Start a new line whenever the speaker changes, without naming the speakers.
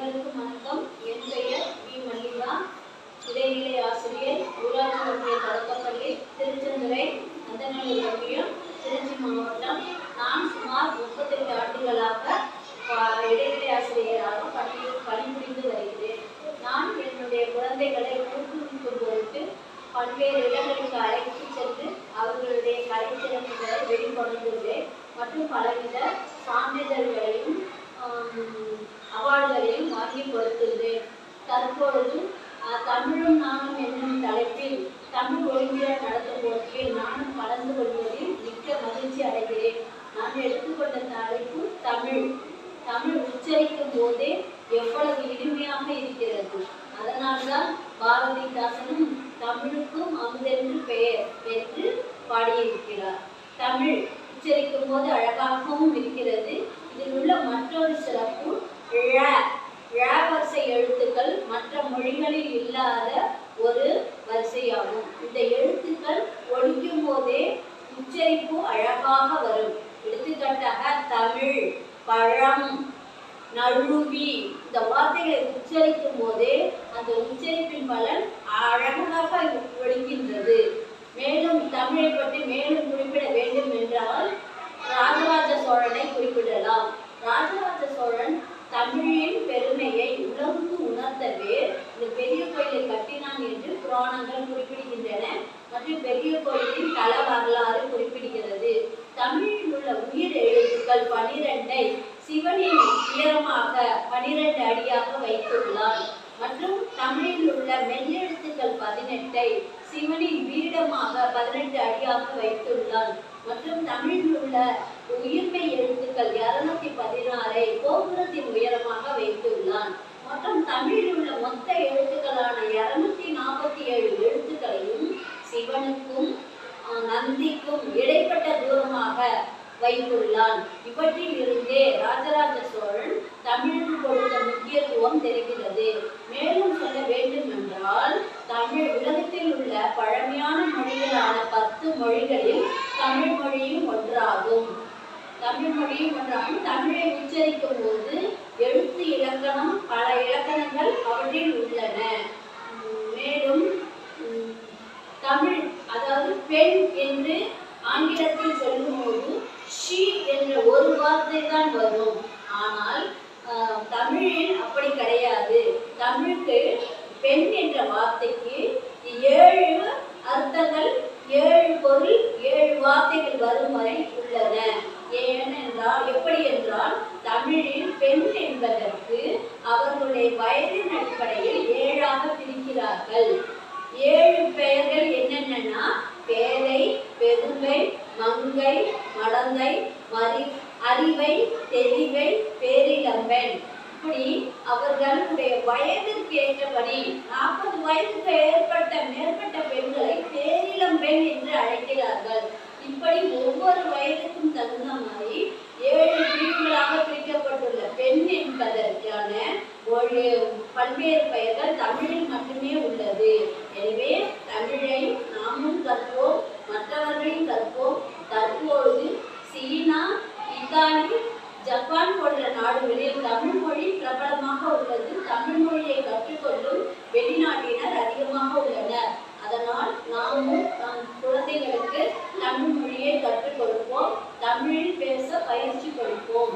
அனைவருக்கும் வணக்கம் என் பெயர் வி. மல்லிகா. இடைநிலை ஆசிரியர் ஊராட்சி ஒன்றிய தொடக்கப்பள்ளி திருச்செந்துறை அந்தநிலை ஒன்றியம் திருச்சி மாவட்டம். நான் சுமார் முப்பத்தெட்டு ஆண்டுகளாக இடைநிலை ஆசிரியராக பணி பணிபுரிந்து வருகிறேன். நான் என்னுடைய குழந்தைகளை ஊக்குவிக்கும் பொருட்டு பல்வேறு இடங்களுக்கு அழைத்து சென்று அவர்களுடைய கலைத்திறமைகளை வெளிக்கொண்டுள்ளேன் மற்றும் பலவித சான்றிதழ்களை தற்பொழுது தமிழும் நானும் என்னும் தலைப்பில் தமிழ் ஒலிம்பியாட் நடத்தும் போட்டியில் நானும் கலந்து கொள்வதில் மிக்க மகிழ்ச்சி அடைகிறேன். நான் எடுத்துக்கொண்ட தலைப்பு தமிழ். தமிழ் உச்சரிக்கும் போதே எவ்வளவு இனிமையாக இருக்கிறது. அதனால்தான் பாரதிதாசனும் தமிழுக்கும் அமுதென்று பெயர் என்று பாடியிருக்கிறார். தமிழ் உச்சரிக்கும் போது அழகாகவும் இருக்கிறது. இதில் உள்ள மற்றொரு சிறப்பு மொழிகளில் இல்லாத ஒரு வரிசையாகும். இந்த எழுத்துக்கள் ஒழிக்கும் போதே உச்சரிப்பு அழகாக வரும். எடுத்துக்காட்டாக தமிழ் பழம் நழுவி இந்த வார்த்தைகளை உச்சரிக்கும் போதே அந்த உச்சரிப்பின் பலன் அழகாக ஒழிக்கின்றது மேலும் தமிழை பற்றி மேலும் குறிப்பிட வேண்டும் என்றால் ராஜராஜ சோழனை குறிப்பிடலாம். ராஜராஜ சோழன் தமிழின் பெருமையை உலகுக்கு உணர்த்தவே இந்த பெரிய கோயிலை கட்டினான் என்று புராணங்கள் குறிப்பிடுகின்றன. மற்றும் பெரிய கோயிலின் தல வரலாறு குறிப்பிடுகிறது. தமிழில் உள்ள உயிர் எழுத்துக்கள் பனிரெண்டை சிவனின் உயரமாக பனிரெண்டு அடியாக வைத்துள்ளார். மற்றும் தமிழில் உள்ள மெல்லெழுத்துக்கள் பதினெட்டை சிவனின் பீடமாக பதினெட்டு அடியாக வைத்துள்ளார். மற்றும் தமிழில் உள்ள உயிர்மை எழுத்துக்கள் இருநூத்தி பதினாறை கோபுரத்தின் உயரமாக வைத்துள்ளார் மற்றும் தமிழில் உள்ள மொத்த எழுத்துக்களான இருநூத்தி நாற்பத்தி ஏழு எழுத்துக்களையும் சிவனுக்கும் அஹ், நந்திக்கும் இடைப்பட்ட தூரமாக வைத்துள்ளான். இவற்றில் இருந்தே ராஜராஜ சோழன் தமிழுக்கு கொடுத்த முக்கியத்துவம் தெரிகிறது. மேலும் சொல்ல வேண்டும் என்றால் தமிழ் உலகத்தில் உள்ள பழமையான மொழிகளான பத்து மொழிகளில் தமிழ் மொழியும் ஒன்றாகும். தமிழ் மொழியும் ஒன்றாகும். தமிழை உச்சரிக்கும் போது எழுத்து இலக்கணம் பல இலக்கணங்கள் அவற்றில் உள்ளன உம், மேலும் உம், தமிழ் அதாவது பெண் என்று ஆங்கிலத்தில் சொல்லும்போது ஷி என்ற ஒரு வார்த்தை தான் வரும் ஆனால் ஆஹ், தமிழில் அப்படி கிடையாது தமிழுக்கு பெண் என்ற வார்த்தைக்கு ஏழு அர்த்தங்கள் ஏழு பொருள் ஏழு வார்த்தைகள் வரும் வரை உள்ளன. ஏனென்றால் எப்படி என்றால் தமிழில் பெண் என்பதற்கு அவர்களுடைய வயதின் அடிப்படையில் ஏழாக பிரிக்கிறார்கள். ஏழு பெயர்கள் என்னென்னன்னா பேதை பெருமை மங்கை மடந்தை மறி அறிவை தெளிவை பேரிளம்பெண் அப்படி அவர்களுடைய வயதிற்கு ஏற்றபடி நாற்பது வயதுக்கு ஏற்பட்ட மேற்பட்ட பெண்களை பேரிளம்பெண் என்று அழைக்கிறார்கள். இப்படி ஒவ்வொரு வயதுக்கும் தகுந்த மாதிரி ஏழு பிரிவுகளாக பிரிக்கப்பட்டுள்ள பெண் என்பதற்கான ஒரு பல்வேறு பெயர்கள் தமிழில் மட்டுமே உள்ளது. கற்றுக் கொடுப்போம் தமிழில் பேச பயிற்சி கொடுப்போம்.